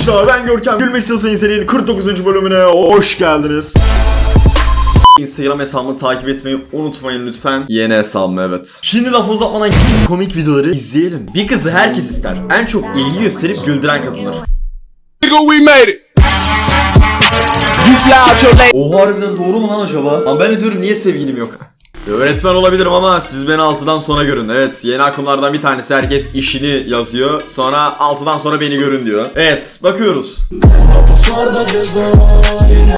arkadaşlar ben Görkem. Gülmek istiyorsan serinin 49. bölümüne hoş geldiniz. Instagram hesabımı takip etmeyi unutmayın lütfen. Yeni hesabım evet. Şimdi laf uzatmadan komik videoları izleyelim. Bir kızı herkes ister. En çok ilgi gösterip güldüren kazanır. We made it. You fly out your lane. O harbiden doğru mu lan acaba? Ama ben de diyorum niye sevgilim yok? Öğretmen olabilirim ama siz beni 6'dan sonra görün. Evet yeni akımlardan bir tanesi herkes işini yazıyor. Sonra 6'dan sonra beni görün diyor. Evet bakıyoruz.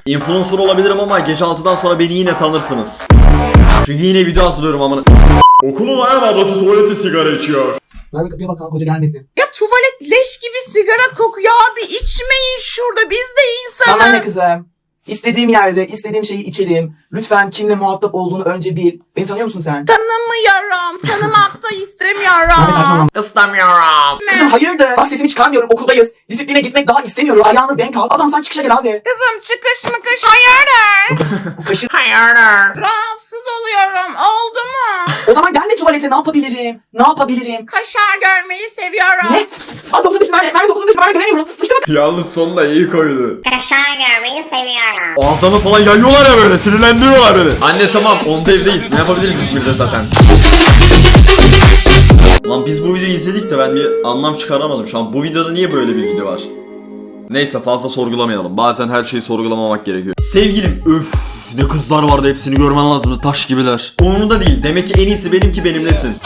Influencer olabilirim ama gece 6'dan sonra beni yine tanırsınız. Çünkü yine video hazırlıyorum ama. Okulun ayan ablası tuvalette sigara içiyor. Ben kapıya bakalım koca gelmesin. Ya tuvalet leş gibi sigara kokuyor abi içmeyin şurada biz de Sana ne insanız. kızım? İstediğim yerde istediğim şeyi içelim. Lütfen kimle muhatap olduğunu önce bil. Beni tanıyor musun sen? Tanımıyorum tanımak da Abi istemiyorum. saçmalama. İstemiyorum. Kızım hayırdır? Bak sesimi çıkarmıyorum okuldayız. Disipline gitmek daha istemiyorum. Ayağını denk al. Adam sen çıkışa gel abi. Kızım çıkış mıkış hayırdır? Bu. Hayırdır? Rahatsız oluyorum oldu mu? O zaman gelme tuvalete ne yapabilirim? Ne yapabilirim? Kaşar görmeyi seviyorum. Ne? Abi 93 Merve, Merve 93 Merve göremiyorum. Sıçtı bak. Yalnız sonunda iyi koydu. Kaşar görmeyi seviyorum. Ağzını falan yayıyorlar ya böyle sinirlendiriyorlar beni. Anne tamam onda evdeyiz ne yapabiliriz İzmir'de zaten. Lan biz bu videoyu izledik de ben bir anlam çıkaramadım şu an. Bu videoda niye böyle bir video var? Neyse fazla sorgulamayalım. Bazen her şeyi sorgulamamak gerekiyor. Sevgilim öf ne kızlar vardı hepsini görmen lazım taş gibiler. Onun da değil demek ki en iyisi benimki benimlesin.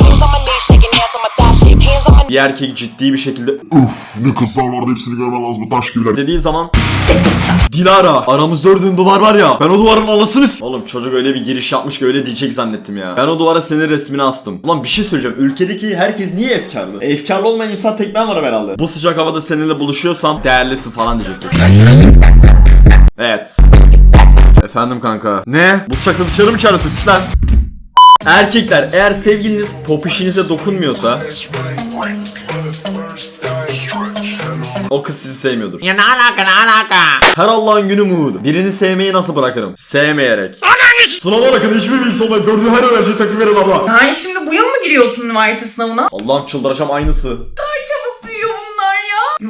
Bir erkek ciddi bir şekilde Üf ne kızlar vardı hepsini görmen lazım taş gibiler. dediği zaman Dilara aramızda ördüğün duvar var ya ben o duvarın anasını s- Oğlum çocuk öyle bir giriş yapmış ki öyle diyecek zannettim ya. Ben o duvara senin resmini astım. Ulan bir şey söyleyeceğim. Ülkedeki herkes niye efkarlı? Efkarlı olmayan insan tek ben varım herhalde. Bu sıcak havada seninle buluşuyorsam değerlisin falan diyecektir. Evet. Efendim kanka. Ne? Bu sıcakta dışarı mı çağırıyorsun sus lan? Erkekler eğer sevgiliniz pop işinize dokunmuyorsa o kız sizi sevmiyordur. Ya ne alaka ne alaka? Her Allah'ın günü mood. Birini sevmeyi nasıl bırakırım? Sevmeyerek. Sınava bakın hiçbir bilgisi olmayan gördüğü her öğrenciye takdim verin abla. Ay şimdi bu yıl mı giriyorsun üniversite sınavına? Allah'ım çıldıracağım aynısı.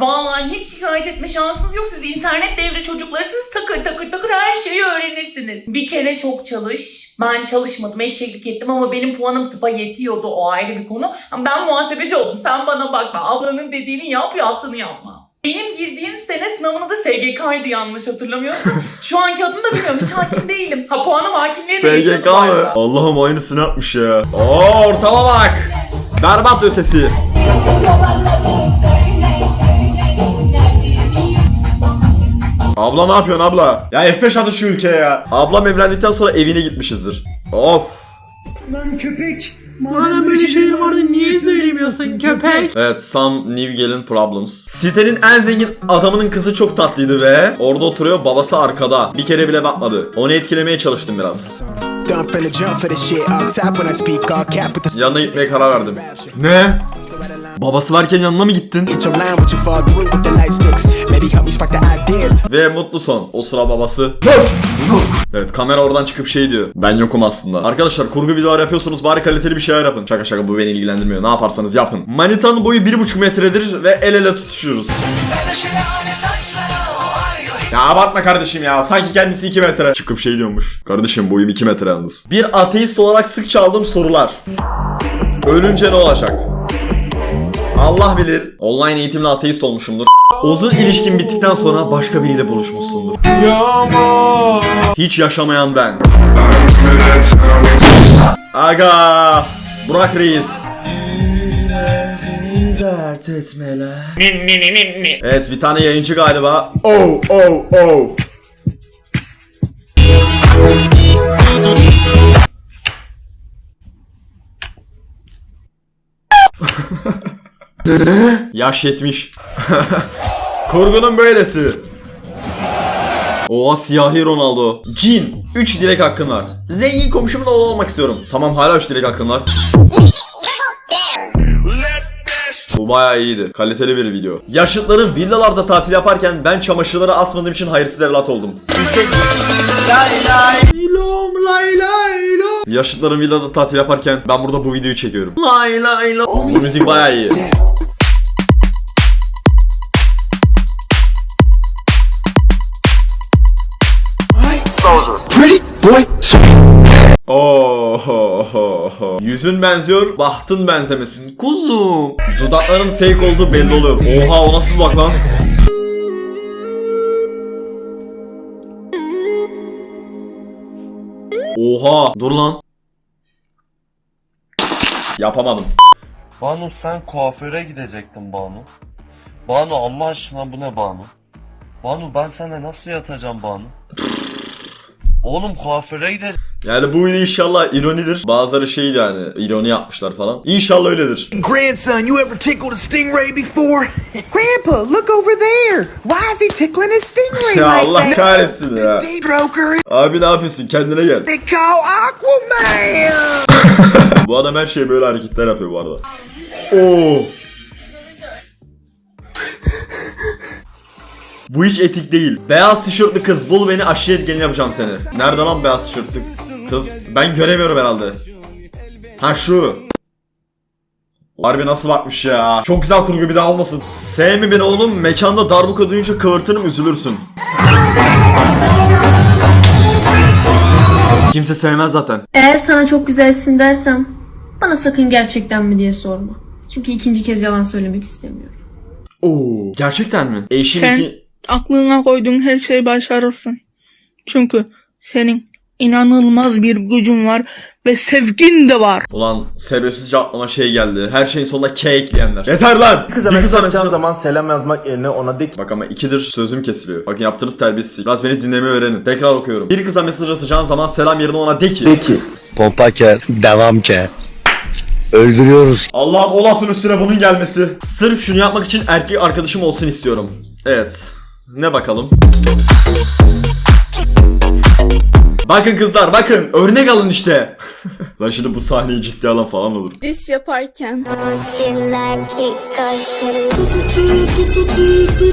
Vallahi hiç şikayet etme şansınız yok. Siz internet devri çocuklarısınız. Takır takır takır her şeyi öğrenirsiniz. Bir kere çok çalış. Ben çalışmadım, eşeklik ettim ama benim puanım tıpa yetiyordu. O ayrı bir konu. Ama ben muhasebeci oldum. Sen bana bakma. Ablanın dediğini yap, yaptığını yapma. Benim girdiğim sene sınavına da SGK'ydı yanlış hatırlamıyorsam. Şu anki adını da bilmiyorum. Hiç hakim değilim. Ha puanım hakimliğe de SGK mı? Allah'ım aynısını yapmış ya. Oo ortama bak. Berbat ötesi. Abla ne yapıyorsun abla? Ya F5 atı şu ülkeye ya. Ablam evlendikten sonra evine gitmişizdir. Of. Bana böyle şeyler vardı niye söylemiyorsun köpek? Evet, some new gelin problems. Sitenin en zengin adamının kızı çok tatlıydı ve orada oturuyor babası arkada. Bir kere bile bakmadı. Onu etkilemeye çalıştım biraz. Done finna jump for this shit out top when I speak all cap with the Yanına gitmeye karar verdim. Ne? Babası varken yanına mı gittin? Hit your line, what you fall through with the light sticks. Maybe help me spark the ideas. Ve mutlu son. O sıra babası. Evet kamera oradan çıkıp şey diyor. Ben yokum aslında. Arkadaşlar kurgu videolar yapıyorsunuz bari kaliteli bir şeyler yapın. Şaka şaka bu beni ilgilendirmiyor. Ne yaparsanız yapın. Manitanın boyu 1,5 metredir ve el ele tutuşuyoruz. Ya abartma kardeşim ya. Sanki kendisi 2 metre. Çıkıp şey diyormuş. Kardeşim boyum 2 metre yalnız. Bir ateist olarak sık çaldığım sorular. Ölünce ne olacak? Allah bilir. Online eğitimle ateist olmuşumdur. Uzun ilişkin bittikten sonra başka biriyle buluşmuşsundur. Hiç yaşamayan ben. Aga! Burak Reis. Dert etmeler. Evet bir tane yayıncı galiba. Oh oh oh. Yaş yetmiş. Kurgunun böylesi. Oha siyahi Ronaldo. Cin. 3 dilek hakkın var. Zengin komşumun oğlu olmak istiyorum. Tamam hala 3 dilek hakkın var. Bu baya iyiydi. Kaliteli bir video. Yaşıtların villalarda tatil yaparken ben çamaşırları asmadığım için hayırsız evlat oldum. İlom lay lay lom. Yaşıtların villada tatil yaparken ben burada bu videoyu çekiyorum. Lay lay lom. Bu müzik baya iyi. Soldier. Pretty boy. Oh. Yüzün benziyor, bahtın benzemesin. Kuzum. Dudakların fake olduğu belli oluyor. Oha o nasıl bak lan? Oha dur lan. Yapamadım. Banu sen kuaföre gidecektin Banu. Banu Allah aşkına bu ne Banu? Banu ben sana nasıl yatacağım Banu? Oğlum kuaföre gidecektin. Yani bu inşallah ironidir. Bazıları şey yani ironi yapmışlar falan. İnşallah öyledir. Grandson, you ever tickled a stingray before? Grandpa, look over there. Why is he tickling his stingray Ya like Allah that? kahretsin ya. Abi ne yapıyorsun? Kendine gel. they call Aquaman. Bu adam her şeye böyle hareketler yapıyor bu arada. Oo. Bu hiç etik değil. Beyaz tişörtlü kız bul beni aşiret gelin yapacağım seni. Nerede lan beyaz tişörtlü kız? Ben göremiyorum herhalde. Ha şu. Harbi nasıl bakmış ya. Çok güzel kurgu bir daha olmasın. Sevme beni oğlum. Mekanda darbuka duyunca kıvırtırım üzülürsün. Kimse sevmez zaten. Eğer sana çok güzelsin dersem bana sakın gerçekten mi diye sorma. Çünkü ikinci kez yalan söylemek istemiyorum. Oo. Gerçekten mi? Eşim Sen- iki... Aklına koyduğun her şeyi başarırsın. Çünkü senin inanılmaz bir gücün var ve sevgin de var. Ulan sebepsizce aklıma şey geldi. Her şeyin sonuna K ekleyenler. Yeter lan! Kıza Bir mesaj mesaj- zaman selam yazmak yerine ona dik. Bak ama ikidir sözüm kesiliyor. Bakın yaptığınız terbiyesizlik. Biraz beni dinlemeyi öğrenin. Tekrar okuyorum. Bir kıza mesaj atacağın zaman selam yerine ona de ki. Peki. Pompa ke, devam ke. Öldürüyoruz. Allah'ım o lafın üstüne bunun gelmesi. Sırf şunu yapmak için erkek arkadaşım olsun istiyorum. Evet. Ne bakalım? Bakın kızlar bakın örnek alın işte. Lan şimdi bu sahneyi ciddiye alan falan olur. Dis yaparken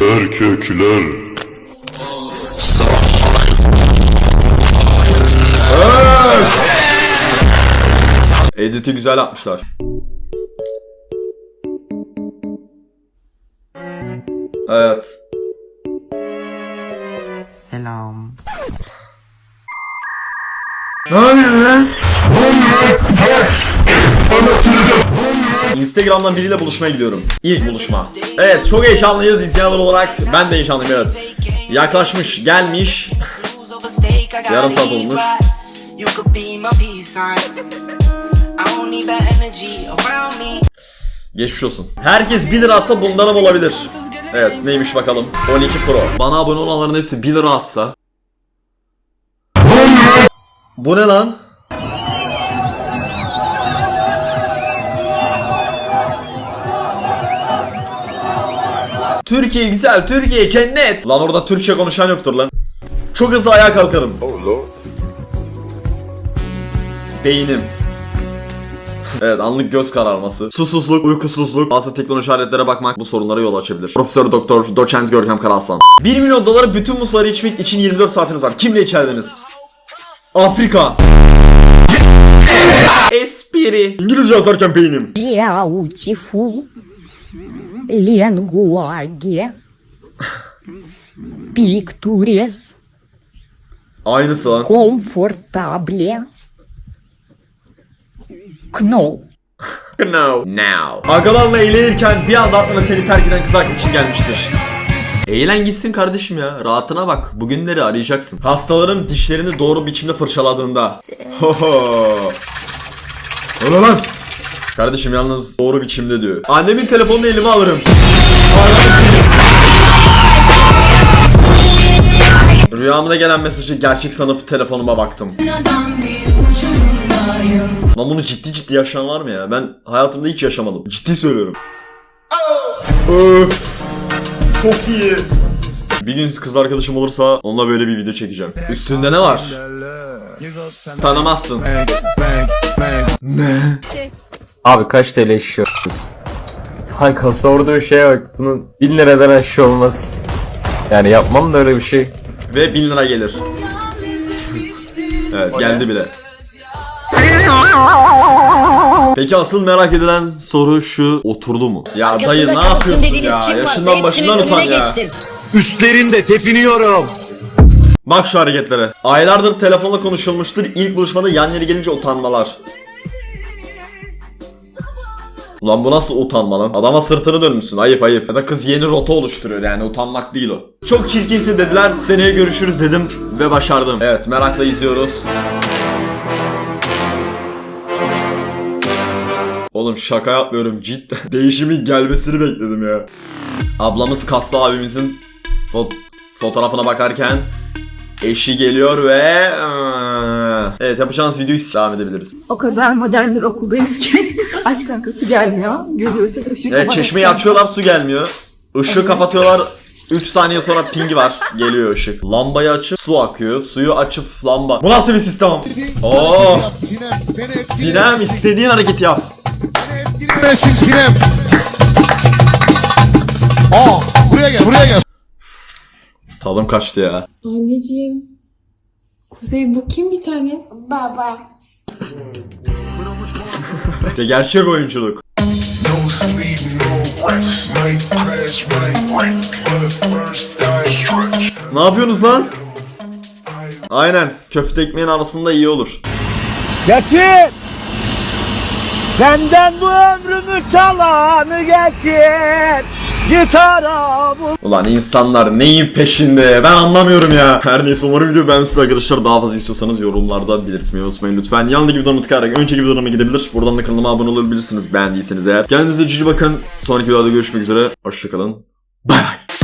Erkekler. Edit'i güzel yapmışlar. Evet. Selam. Ne oluyor lan? Instagram'dan biriyle buluşmaya gidiyorum. İlk buluşma. Evet çok heyecanlıyız izleyenler olarak. Ben de heyecanlıyım evet. Yaklaşmış, gelmiş. Yarım saat olmuş. Geçmiş olsun. Herkes 1 lira atsa bundan olabilir. Evet neymiş bakalım. 12 Pro. Bana abone olanların hepsi 1 lira atsa. Bu ne lan? Türkiye güzel, Türkiye cennet. Lan orada Türkçe konuşan yoktur lan. Çok hızlı ayağa kalkarım. Beynim. Evet anlık göz kararması, susuzluk, uykusuzluk, bazı teknoloji aletlere bakmak bu sorunlara yol açabilir. Profesör Doktor Doçent Görkem Karaslan. 1 milyon doları bütün bu suları içmek için 24 saatiniz var. Kimle içerdiniz? Afrika. Espri. İngilizce yazarken beynim. Beautiful. Linguagem. Pictures. Aynısı lan. Confortable. Kno. No. Now. Agalarla eğlenirken bir anda aklına seni terk eden kız arkadaşın gelmiştir. Eğlen gitsin kardeşim ya. Rahatına bak. Bugünleri arayacaksın. Hastaların dişlerini doğru biçimde fırçaladığında. Ho ho. Öyle lan. Kardeşim yalnız doğru biçimde diyor. Annemin telefonunu elime alırım. Rüyamda gelen mesajı gerçek sanıp telefonuma baktım. Lan bunu ciddi ciddi yaşayan var mı ya? Ben hayatımda hiç yaşamadım. Ciddi söylüyorum. Öf. Çok iyi. Bir gün kız arkadaşım olursa onunla böyle bir video çekeceğim. Üstünde ne var? Tanımazsın. Ne? Abi kaç TL işiyoruz? Kanka sorduğu şeye bak. Bunun 1000 liradan aşağı olmaz. Yani yapmam da öyle bir şey. Ve 1000 lira gelir. evet geldi bile. Peki asıl merak edilen soru şu oturdu mu? Ya dayı ne yapıyorsun ya? Yaşından başından utan ya. Üstlerinde tepiniyorum. Bak şu hareketlere. Aylardır telefonla konuşulmuştur. İlk buluşmada yan yana gelince utanmalar. Ulan bu nasıl utanma lan? Adama sırtını dönmüşsün. Ayıp ayıp. Ya da kız yeni rota oluşturuyor yani utanmak değil o. Çok çirkinsin dediler. Seneye görüşürüz dedim ve başardım. Evet merakla izliyoruz. Oğlum şaka yapmıyorum cidden. Değişimin gelmesini bekledim ya. Ablamız kaslı abimizin fo- fotoğrafına bakarken eşi geliyor ve evet yapacağınız videoyu devam edebiliriz. O kadar modern bir okuldayız ki aşk kankası gelmiyor. Görüyorsak ışık Evet çeşmeyi açıyorlar su gelmiyor. Işığı kapatıyorlar 3 saniye sonra pingi var. Geliyor ışık. Lambayı açıp su akıyor. Suyu açıp lamba. Bu nasıl bir sistem? Oo. Sinem istediğin hareketi yap. Etkilemesin Sinem. Aa buraya gel buraya gel. Tadım kaçtı ya. Anneciğim. Kuzey bu kim bir tane? İşte gerçek oyunculuk. Ne yapıyorsunuz lan? Aynen. Köfte ekmeğin arasında iyi olur. Getir. Benden bu ömrümü çalanı getir. Gitara bu. Ulan insanlar neyin peşinde? Ben anlamıyorum ya. Her neyse umarım video beğenmişsiniz arkadaşlar. Daha fazla istiyorsanız yorumlarda belirtmeyi unutmayın lütfen. Yanındaki videodan tıklayarak önceki videolarıma gidebilir. Buradan da kanalıma abone olabilirsiniz beğendiyseniz eğer. Kendinize cici bakın. Sonraki videoda görüşmek üzere. Hoşçakalın. Bay bay.